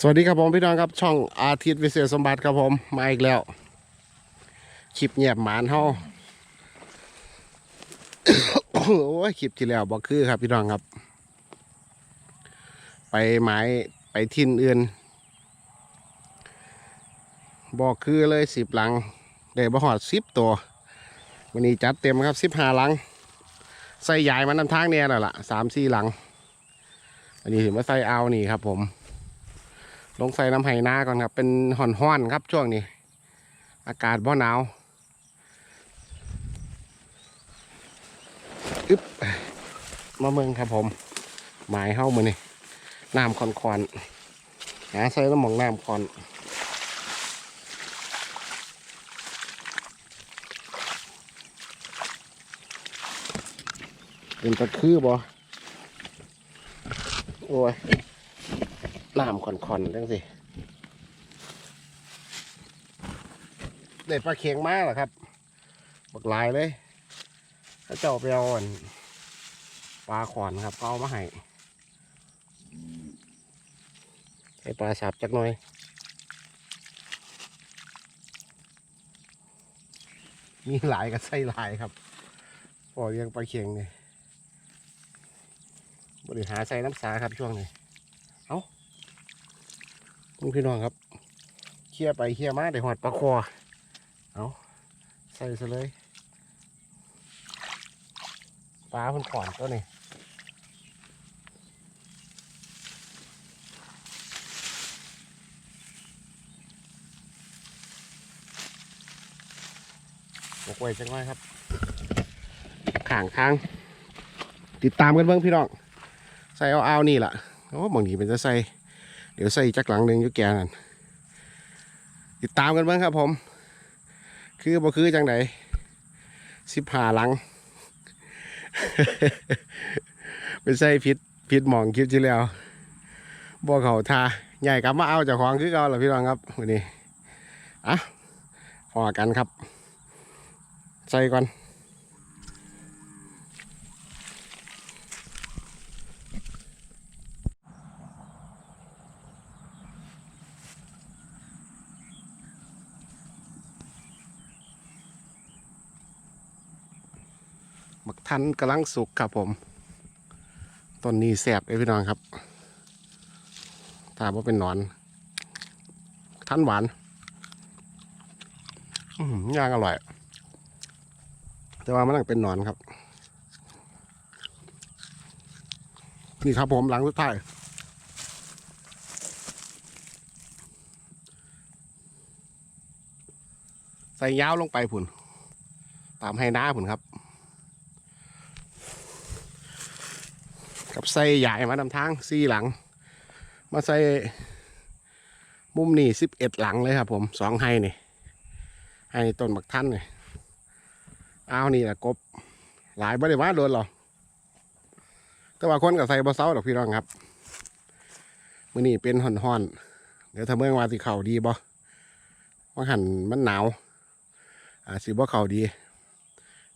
สวัสดีครับผมพี่น้องครับช่องอาทิตย์วิเศษสมบัติครับผมมาอีกแล้วคลิปเงียบหมานเฮาโอ้ยคลิปที่แล้วบอกคือครับพี่น้องครับ ไปหมายไปทินอื่นบอกคือเลยสิบหลังได้บ่หอดสิบตัววันนี้จัดเต็มครับสิบห้าหลัง ใส่ใหญ่มานำทางเนี่ยแล้วล่ะสามสี่หลังวันนี้ถึงมาใส่เอานี่ครับผม ลงใส่น้ำไหนาก่อนครับ เป็นห่อนห้อนครับช่วงนี้ อากาศบ่หนาวอึ๊บมาเมืองครับผม หมายเข้ามือนี่น้ำคอนคอนหาใส่น้ำมองน้ำคอนเป็นตะคือบ่โอ้ย น้ำคอนๆจังสิได้ปลาเค็งมากเหรอครับบักหลายเลยถ้าเจ้าไปเอาอันปลาขอนครับเอามาให้ให้ปลาสับจักหน่อยมีหลายกับไส้หลายครับพอเลี้ยงปลาเค็งเนี่ยบริหารใส่น้ำสาครับช่วงนี้นี่ พี่น้องครับเคี่ยไปเคี่ยมาได้หอดปลาคอเอาใส่ซะเลยปลาเพิ่นขอนตัวนี้บกไว้จังไว้ครับข่างทาง ติดตามกันเบิ้งพี่น้อง ใส่เอาเอานี่แหละโอ้บางทีเป็นจะใส่ เดี๋ยวใส่จักหลังหนึ่งยุแกนั่นติดตามกันบ้างครับผม คือบ่คือจังไดสิบหาหลังไปใส่ผิดผิดหมองคลิปที่แล้วบ่เขาทาใหญ่กลับมาเอาจากของคือเก่าล่ะพี่น้องครับวันนี้อะพอกันครับ ใส่ก่อน ทันกำลังสุกครับผมต้นนี้แสบเลยพี่น้องครับถ้าว่าเป็นหนอน ทันหวานย่างอร่อย แต่ว่ามันต้องเป็นหนอนครับ นี่ครับผมหลังสุดท้ายใส่ยาวลงไปผุน ตามให้หน้าผุนครับ กับใส่ใหญ่มานำทางสี่หลัง มาใส่มุมนี่สิบเอ็ดหลังเลยครับผมสองไฮนี่ไฮต้นบักท่านนี่เอานี่แหละกบ หลายบริวารโดนหรอแต่ว่าคนกับใส่บะเซาดอกพี่น้องครับมือนี่เป็นห่อนๆเดี๋ยวถ้าเมื่อวานสิเข่าดีบ่ว่าหันมันหนาวอ่าสิบ่เข่าดี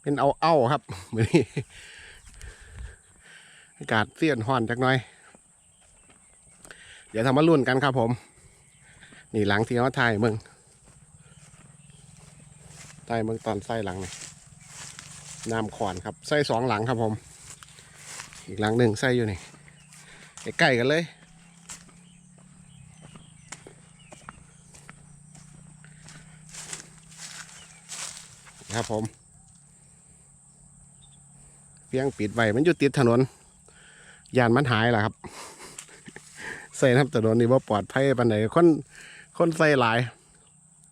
เป็นเอาเอ้าๆครับมือนี้ อากาศเสียนห่อนจักหน่อย เดี๋ยวทำมาลุ่นกันครับผม นี่หลังที่เขาถ่ายมึงถ่ายมึงตอนไส้หลังนี่น้ำขอนครับไส้สองหลังครับผม อีกหลังหนึ่งไส้อยู่นี่ใกล้ๆกันเลยครับผม เพียงปิดไว้มันอยู่ติดถนน ยานมันหายแหละครับ ใส่น้ำถนนนี่ว่าปลอดภัยปันไหนคนคนใส่หลาย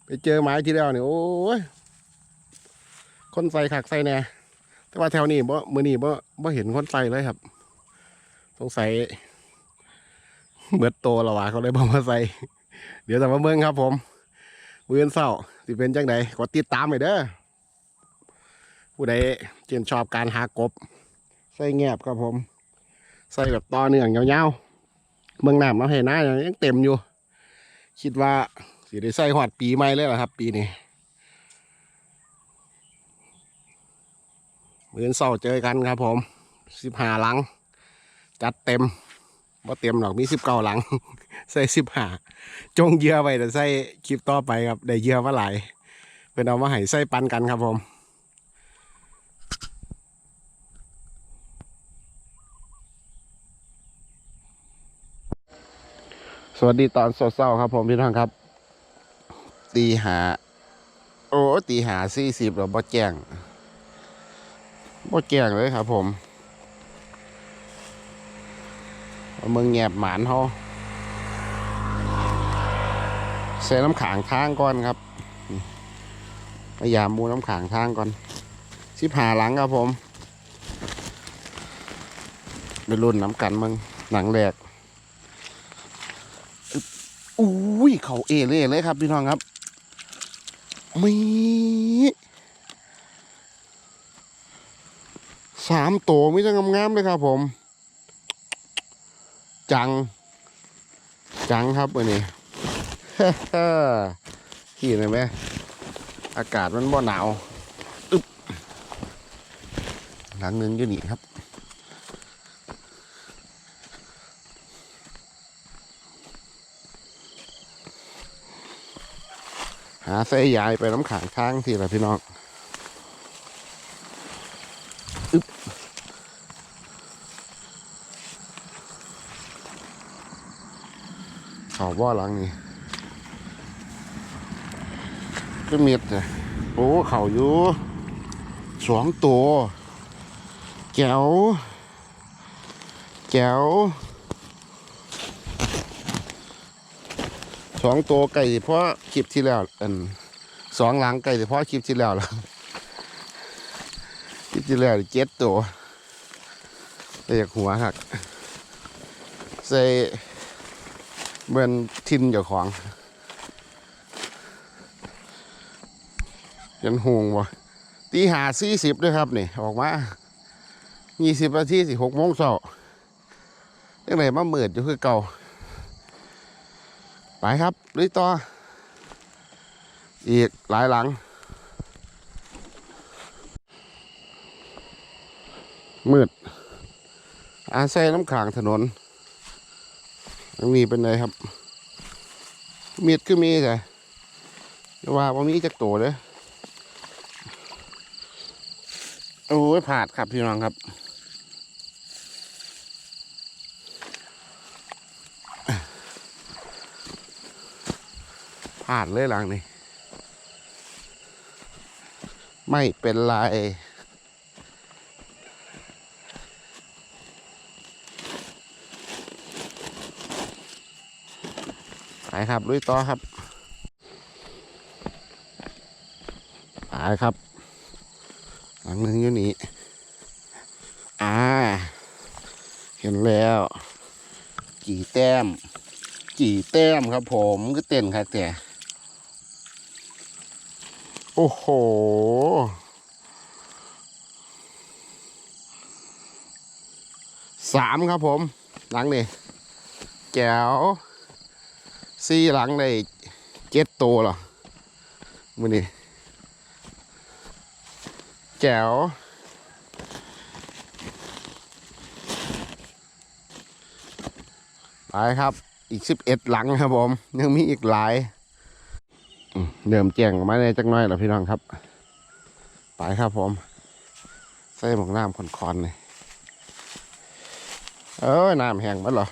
ไปเจอไม้ที่แล้วนี่โอ้ยคนใส่ขักใส่แน่แต่ว่าแถวนี้บ่มือนี้บ่บ่เห็นคนใส่เลยครับ สงสัยเบิดโตและวะเขาเลยบอกมาใส่เดี๋ยวแต่มาเมืองครับ ผมมืออนเศร้าสิเป็นจังไดกดติดตามไปเด้อผู้ใดเจนชอบการหากบ ใส่แงบครับผม ใส่แบบต่อเนื่องยาวๆเมืองน้ำมาให้หน้ายังเต็มอยู่ คิดว่าสิได้ใส่หอดปีใหม่เลยเหรอครับ ปีนี้เหมือนเศร้าเจอกันครับผมสิบห้าหลัง จัดเต็มบ่เต็มหรอกมีสิบเก้าหลัง ใส่สิบห้าจงเยื่อไว้แต่ใส่คลิปต่อไปครับ ได้เยื่อมาหลายเป็นเอามาให้ใส่ปันกันครับผม สวัสดีตอนเช้าๆครับผมพี่น้องครับ ตีหา โอ้ตีหาสี่สิบแล้วบ่แจ้งบ่แจ้งเลยครับ ผมเอามึงแงบหมานเขาใส่น้ำขางทางก่อนครับพยายามมูน้ำขางทางก่อนสิบหาหลังครับผมไปรุ่นน้ำกันมึงหนังแรก อุ้ย เขาเอเล่เลยครับพี่น้องครับมีสามตัวมิจะงามๆเลยครับผม จัง จังครับวันนี้ขี่เลยไหมอากาศมันบ่หนาว อึบหลังนึงอยู่นี่ครับ หาเส้ยายไปน้ำขางข้างทีละพี่น้องอึ๊บขาบ่อหลังนี่ก็มีดเลยโอ้ เขาอยู่สองตัวแจ๋วแจ๋ว สองตัวไก่เพราะคลิปที่แล้วอันสองหลังไก่เพราะคลิปที่แล้วแล้วคลิปที่แล้วเจ็ดตัวแต่อยากหัวหักใส่เหมือนทินเจ้าของยันห่วงวะตีหาสี่สิบด้วยครับนี่ ออกมายี่สิบนาทีสิหกโมงเช้ายังไงมาเมิดอยู่คือเก่า ไปครับลุยต่อ อีกหลายหลัง มืด อาศัยน้ำขางถนนตรงนี้เป็นไงครับ มีดคือมีแต่ว่าว่ามีจักโตเลยโอ้ยผาดครับพี่น้องครับ พลาดเลยหลังนี้ไม่เป็นไรไปครับลุยต่อครับไปครับ หลังหนึ่งอยู่นี่อ่า เห็นแล้ว กี่แต้ม กี่แต้มครับผมก็เต้นครับแต่ โอ้โห สามครับผม หลังนี่แจ๋วสี่หลังในเจ็ดตัวเหรอมือนี่แจ๋วไปครับ อีกสิบเอ็ดหลังครับผม ยังมีอีกหลาย เดิมแจ้งมาในจักหน้อยแล้วพี่น้องครับ ไปครับผม ใส่หมองน้ำคอนๆเลยเออน้ำแห้งหมัดเหรอ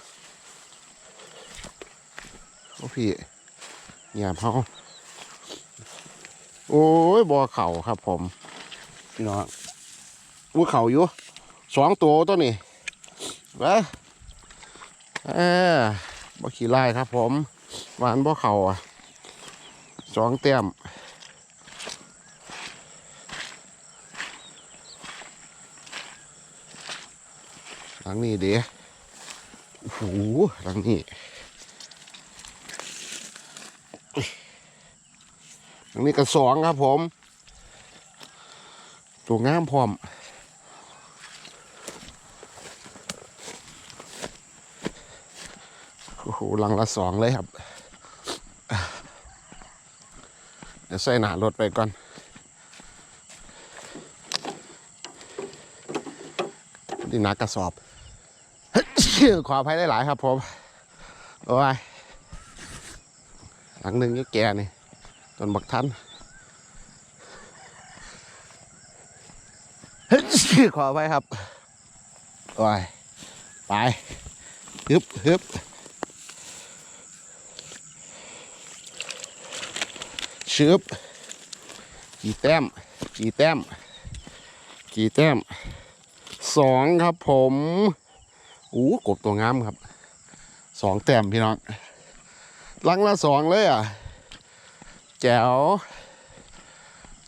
โอ้พี่เงียบเขาโอ้ยบ่อเข่าครับผมพี่น้องอู้เข่าอยู่สองตัวตัวนี้ไปเออบ่ขี่ไล่ครับผมหวานบ่อเข่าอะ สองเต็มหลังนี้เดี๋ยวโอ้โหหลังนี้อันนี้ก็สองครับผม ตัวงามพร้อมโอ้โหหลังละสองเลยครับ เดี๋ยวใส่หนารถไปก่อนนี่หนักกระสอบเฮ้ยขออภัยได้หลายครับผม โอ้ย หลังหนึ่งยี่แก่นี่ต้นบักทันขออภัยครับ โอ้ย ไปฮึบฮึบ ชึบกี่แต้ม กี่แต้ม กี่แต้มสองครับผมอู้กบตัวงามครับสองแต้มพี่น้องลังละสองเลยอะ แจ๋ว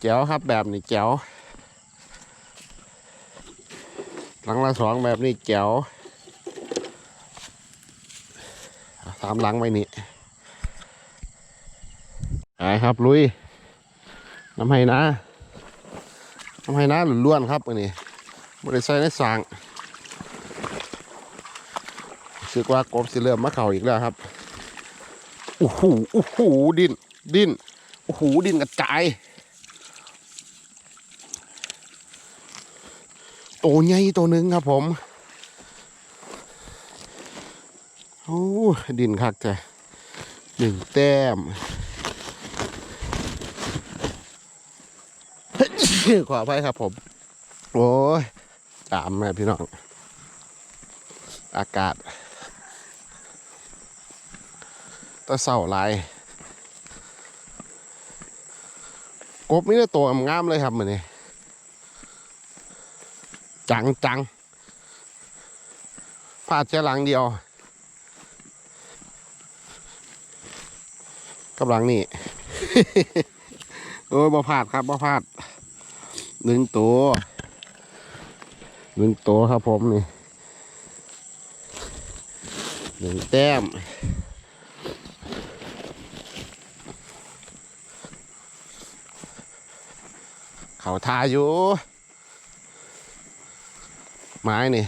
แจ๋วครับแบบนี้แจ๋วลังละสองแบบนี้แจ๋วสามลังไว้นี่ ไปครับลุย น้ำไห้นะ น้ำไห้นะล้วนครับอันนี้บริใส่ในสางรู้สึกว่ากบสิเริ่มมาเข่าอีกแล้วครับโอ้โหโอ้โหดินดินโอ้โหดินกระจายตัวใหญ่ตัวหนึ่งครับผมโอ้ดินคักจ้ะหนึ่งแต้ม ขออภัยครับผม โอ้ยจามแม่พี่น้อง อากาศตะเศร้าหลาย กบนี่ได้ตัวงามเลยครับมือนี้จังจังพลาดแค่หลังเดียวกับหลังนี่ โอ้ยบ่พลาดครับบ่พลาด หนึ่งตัวหนึ่งตัวครับผมนี่หนึ่งแต้มเขาทาอยู่ ไม้นี่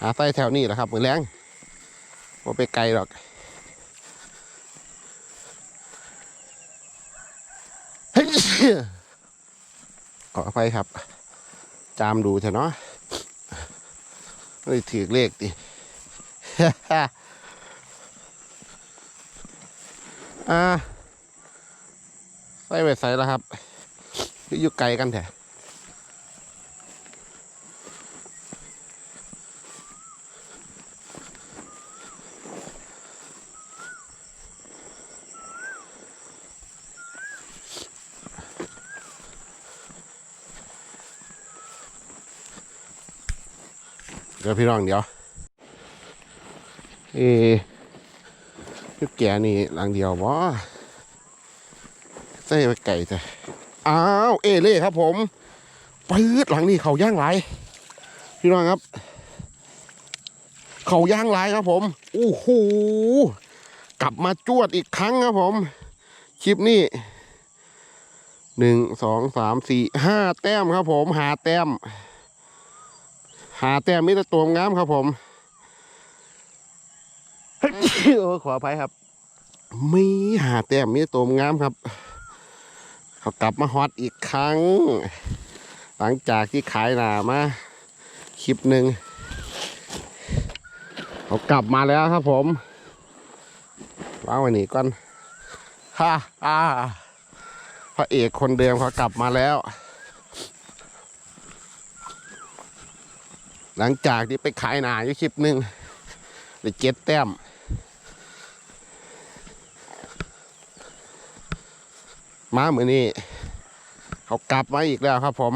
หาใต้แถวนี้แหละครับมือแรงว่าไปไกลหรอก เฮ้ย ขออภัยครับ จามดูเถอะเนาะไม่ถือเลขดิอ่าใส่ไปใส่แล้วครับอยู่ไกลกันแท้ เดี๋ยวพี่น้องเดี๋ยวเอ๊ะยุกแกนี่หลังเดียวบ่ใส่ไปไก่จ้ะอ้าวเอเล่ครับผมปืดหลังนี้เขาย่างหลายพี่น้องครับ เขาย่างหลายครับผมโอ้โหกลับมาจวดอีกครั้งครับผม คลิปนี้หนึ่งสองสามสี่ห้าแต้มครับผมหาแต้ม หาแต้มมิตรตัวงามครับผมโอ้ขออภัยครับมีหาแต้มมีตัวงามครับ เขากลับมาฮอตอีกครั้ง หลังจากที่ขายหนามาคลิปหนึ่งเขากลับมาแล้วครับผมวางไว้นี่ก่อนฮ่าอ่าพระเอกคนเดิมเขากลับมาแล้ว หลังจากที่ไปขายหนาอยู่คลิปหนึ่งได้เจ็ดแต้มมาเหมือนนี้ เขากลับมาอีกแล้วครับผม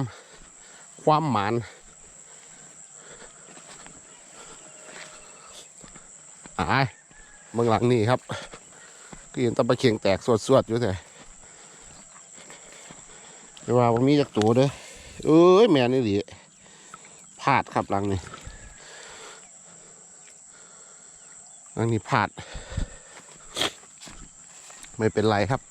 ความหมานอายเมืองหลังนี่ครับก็ยังตะปะเขียงแตกสวดๆอยู่แต่ไม่ว่าผมมีจากตัวเด้อเอ้ยแม่นี่ดิ พลาดครับหลังนี้หลังนี้พลาด ไม่เป็นไรครับ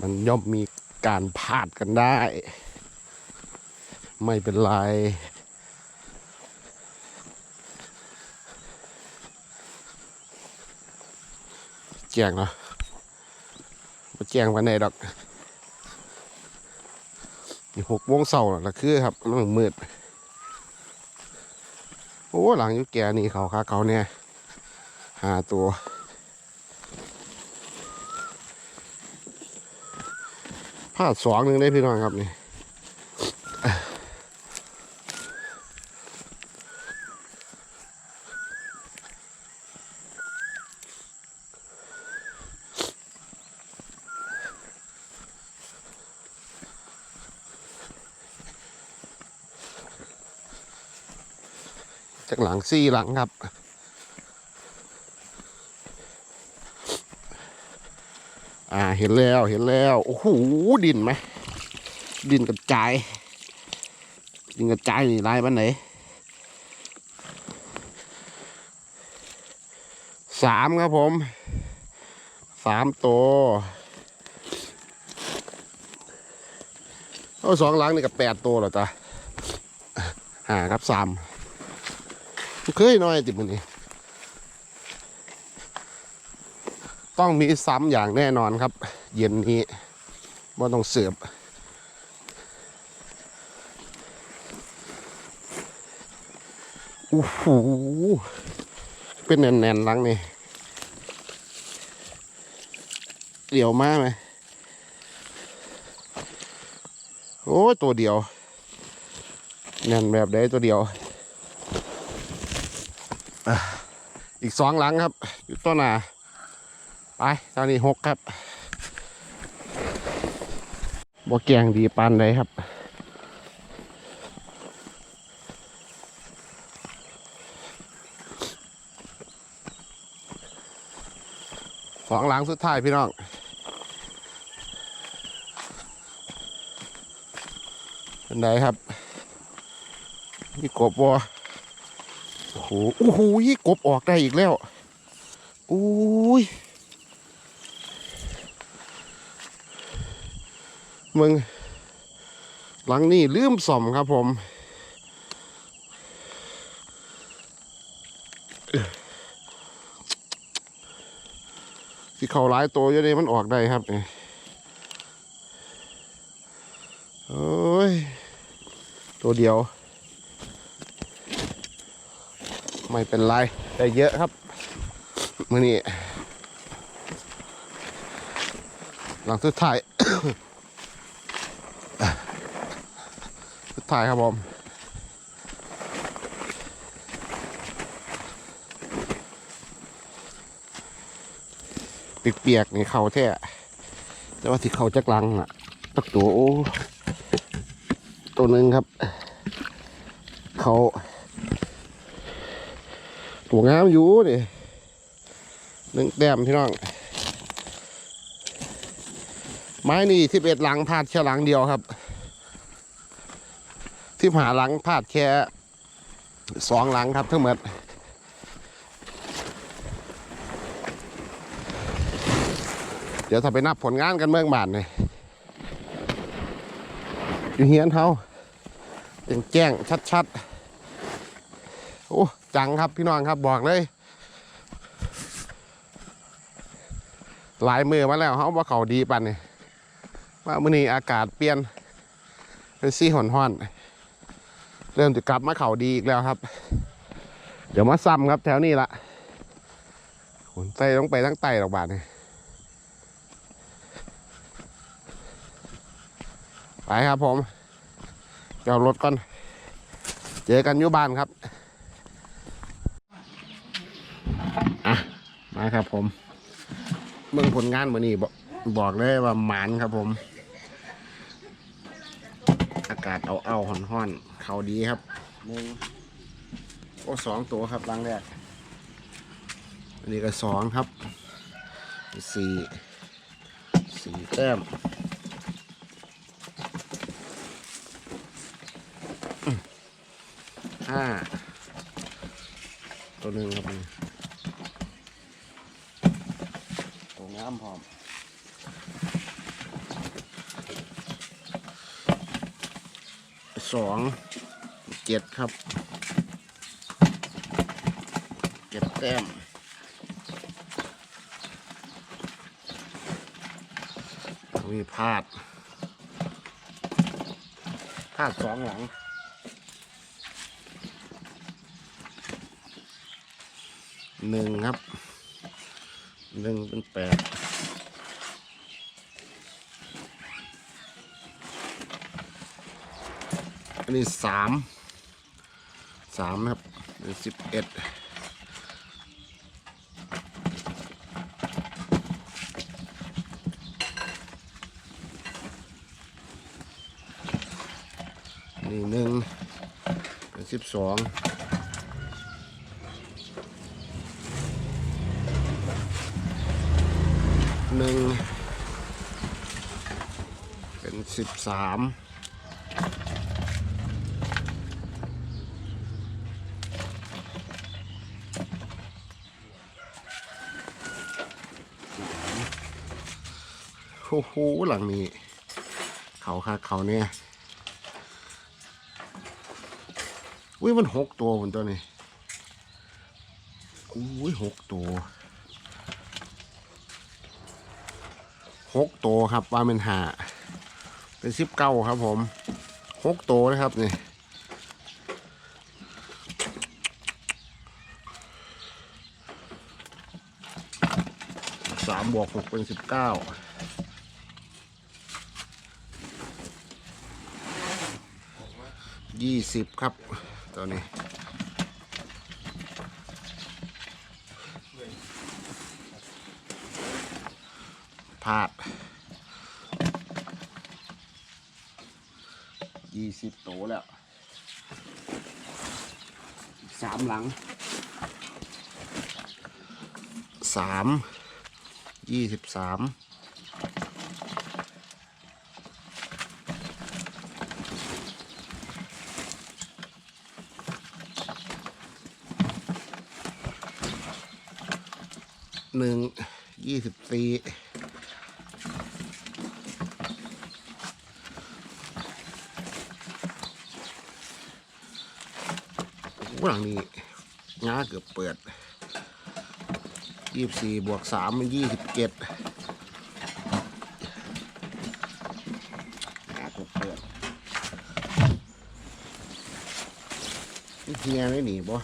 มันย่อมมีการพลาดกันได้ ไม่เป็นไรแจ้งเนาะมาแจ้งวันไหนดอก นี่หกโมงเสาร์ละคือครับมันมืดโอ้หลังยุแกนี่เขาคาเขาเนี่ยหาตัวพลาดสองหนึ่งได้พี่น้องครับนี่ จากหลังซี่หลังครับ อ่าเห็นแล้วเห็นแล้ว โอ้โหดินไหมดินกระจาย ดินกระจายนี่ลายบ้านไหนสามครับผมสามตัวเอาสองหลังนี่กับแปดตัวเหรอจ๊ะห้าครับสาม เคยน้อยติมันนี่ต้องมีซ้ำอย่างแน่นอนครับ เย็นนี้ว่าต้องเสือบโอ้โหเป็นแน่นๆลังนี่เดี่ยวมากไหมโอ้ตัวเดียวแน่นแบบใดตัวเดียว อีกสองหลังครับ อยู่ต้นหนาไปตอนนี้หกครับบ่แกงดีปานใดครับสองหลังสุดท้ายพี่น้องเป็นไงครับมีกบวัว โอ้โหโอ้โหกบออกได้อีกแล้วอุ้ยมึง หลังนี่ลืมส่อมครับผม ที่เขาหลายตัวเยอะเลยมันออกได้ครับนี่โอ้ย ตัวเดียว ไม่เป็นไรได้เยอะครับมือนี้หลังสุดท้าย สุดท้ายครับผมเปียกๆนี่เขาแท้แต่ว่าที่เขาจักลังอะตักตัวโอ้ตัวหนึ่งครับ เขา ตัวงามอยู่นี่หนึ่งแต้มพี่น้อง ไม้นี่ที่เอ็ดหลังพาดแค่หลังเดียวครับที่หาหลังพาดแค่สองหลังครับทั้งหมดเดี๋ยวถ้าไปนับผลงานกันเมืองบานเลยอยู่เฮียนเขาเป็นแจ้งชัดๆ โอ้ จังครับพี่น้องครับบอกเลย หลายมือมาแล้วเขาว่าเขาดีปันนี่ว่ามื่อนี้อากาศเปลี่ยนเป็นซี่หอนหอนๆเริ่มจะกลับมาเขาดีอีกแล้วครับ เดี๋ยวมาซ้ำครับแถวนี้ละขนไตต้องไปทั้งไตดอกบาทนี่ไปครับผมเดี๋ยวรถก่อน เจอกันอยู่บ้านครับ อะ มาครับผมเมืองผลงานมือนี้บอกบอกเลยว่าหมานครับผม อากาศเอาเอาห่อนห่อนๆเขาดีครับหนึ่งโอ้สองตัวครับรังแรกอันนี้ก็สองครับสี่สี่แต้มอืมห้าตัวหนึ่งครับ นี่ตัวงามพร้อมสองเจ็ดครับเจ็ดแต้มมีพลาดธาตุสองหลังหนึ่งครับหนึ่งเป็นแปด นนี้สามสามครับเป็นสิบเอ็ดนี่หนึ่งเป็นสิบสองหนึ่งเป็นสิบสาม อ้โหหลังนี้ เขาค่ะเขาเนี่ยอุ้ยมันหกตัวคนตัวนี้อุ้ยหกตัวหกตัวครับว่าเป็นหาเป็นสิบเก้าครับผมหกตัวนะครับนี่สามบวกหกเป็นสิบเก้า ยี่สิบครับตัวนี้พาดยี่สิบโตแล้วสามหลังสามยี่สิบสาม หนึ่งยี่สิบสี่โอ้โหหลังนี้ง้าเกือบเปิดยี่สิบสี่บวกสามเป็นยี่สิบเจ็ดง้าเกือบเปิดนี่ เฮียไม่หนีบ่อ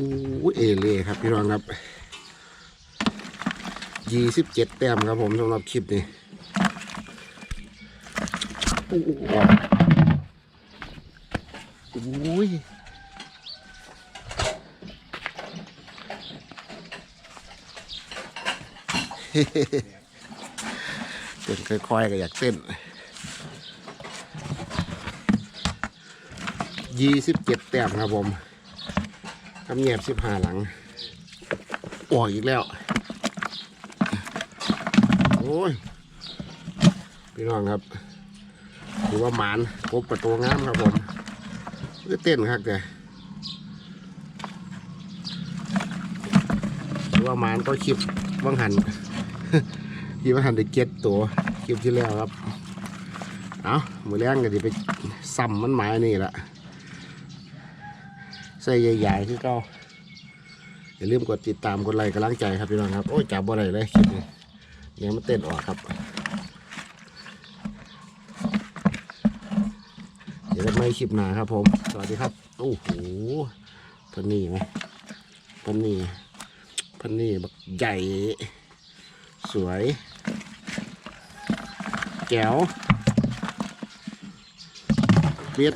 ู้เอเล่ครับพี่น้องครับยี่สิบเจ็ดแต้มครับผมสำหรับคลิปนี้อู้อู้ อ้ยเต้นค่อยๆก็อยากเต้นยี่สิบเจ็ดแต้มครับผมทำเงียบสิบห้าหลังออกอีกแล้ว โอ้ย พี่น้องครับ ถือว่าหมานพบประตูงามครับผม ก็เต้นครับแกว่ามานก็คลิปว่างหันคลิปว่างหันได้เก็ตตัวคลิปที่แล้วครับ เอามือแรงก็จะไปซ้ำมันหมายนี่แหละใส่ใหญ่ๆคือเก่าอย่าลืมกดติดตามกดไลค์กำลังใจครับพี่น้องครับ โอ้ยจับบ่ได้เลยคลิปนี้ยังมันเต้นออกครับ เดี๋ยวกันไม่ คลิปหน้าครับผม สวัสดีครับ โอ้โหพันนี่ไหมพันนี่พันนี่แบบใหญ่ สวยแจ๋วเปียด